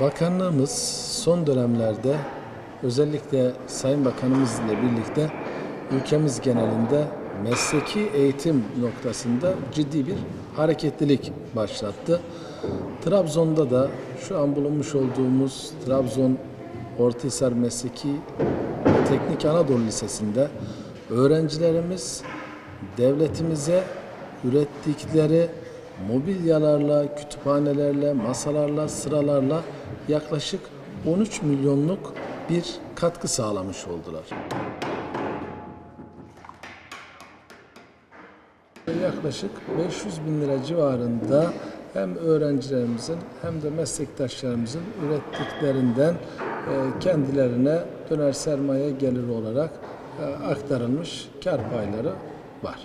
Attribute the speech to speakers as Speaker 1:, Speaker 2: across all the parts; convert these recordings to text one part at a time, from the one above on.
Speaker 1: Bakanlığımız son dönemlerde özellikle Sayın Bakanımız ile birlikte ülkemiz genelinde mesleki eğitim noktasında ciddi bir hareketlilik başlattı. Trabzon'da da şu an bulunmuş olduğumuz Trabzon Ortahisar Mesleki Teknik Anadolu Lisesi'nde öğrencilerimiz devletimize ürettikleri mobilyalarla, kütüphanelerle, masalarla, sıralarla yaklaşık 13 milyonluk bir katkı sağlamış oldular. Yaklaşık 500 bin lira civarında hem öğrencilerimizin hem de meslektaşlarımızın ürettiklerinden e, kendilerine döner sermaye geliri olarak e, aktarılmış kar payları var.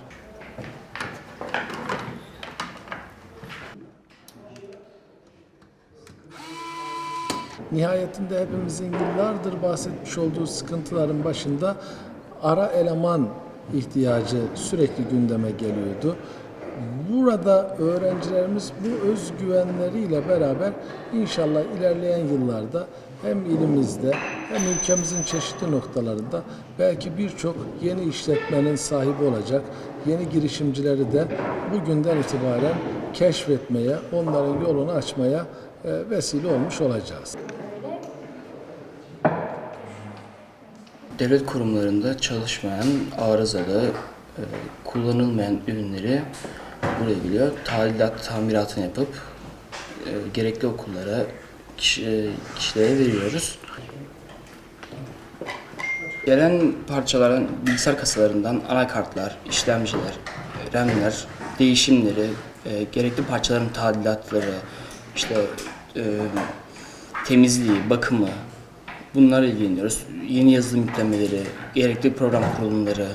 Speaker 1: Nihayetinde hepimizin yıllardır bahsetmiş olduğu sıkıntıların başında ara eleman ihtiyacı sürekli gündeme geliyordu. Burada öğrencilerimiz bu özgüvenleriyle beraber inşallah ilerleyen yıllarda hem ilimizde hem ülkemizin çeşitli noktalarında belki birçok yeni işletmenin sahibi olacak, yeni girişimcileri de bugünden itibaren keşfetmeye, onların yolunu açmaya e, vesile olmuş olacağız.
Speaker 2: Devlet kurumlarında çalışmayan, arızalı, e, kullanılmayan ürünleri buraya geliyor. Tadilat, tamiratını yapıp e, gerekli okullara, kişi, kişilere veriyoruz. Gelen parçaların bilgisayar kasalarından anakartlar, işlemciler, RAM'ler, değişimleri, e, gerekli parçaların tadilatları, işte e, temizliği, bakımı, Bunlarla ilgileniyoruz. Yeni yazılım yüklemeleri, gerekli program kurulumları.